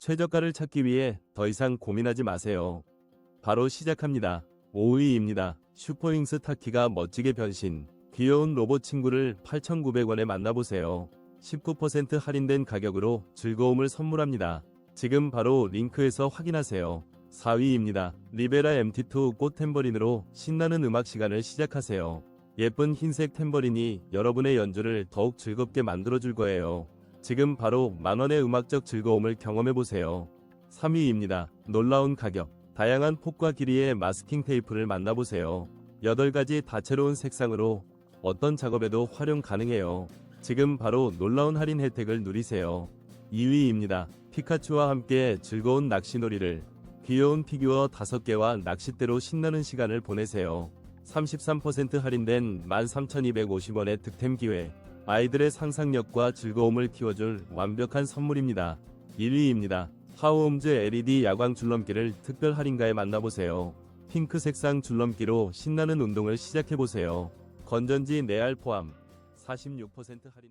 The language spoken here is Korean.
최저가를 찾기 위해 더 이상 고민하지 마세요. 바로 시작합니다. 5위입니다. 슈퍼윙스 타키가 멋지게 변신. 귀여운 로봇 친구를 8,900원에 만나보세요. 19% 할인된 가격으로 즐거움을 선물합니다. 지금 바로 링크에서 확인하세요. 4위입니다. 리베라 MT2 꽃 탬버린으로 신나는 음악 시간을 시작하세요. 예쁜 흰색 탬버린이 여러분의 연주를 더욱 즐겁게 만들어줄 거예요. 지금 바로 만원의 음악적 즐거움을 경험해보세요. 3위입니다. 놀라운 가격. 다양한 폭과 길이의 마스킹 테이프를 만나보세요. 8가지 다채로운 색상으로 어떤 작업에도 활용 가능해요. 지금 바로 놀라운 할인 혜택을 누리세요. 2위입니다. 피카츄와 함께 즐거운 낚시놀이를 귀여운 피규어 5개와 낚싯대로 신나는 시간을 보내세요. 33% 할인된 13,250원의 득템 기회. 아이들의 상상력과 즐거움을 키워줄 완벽한 선물입니다. 1위입니다. 하우홈즈 LED 야광 줄넘기를 특별 할인가에 만나보세요. 핑크 색상 줄넘기로 신나는 운동을 시작해보세요. 건전지 4알 포함 46% 할인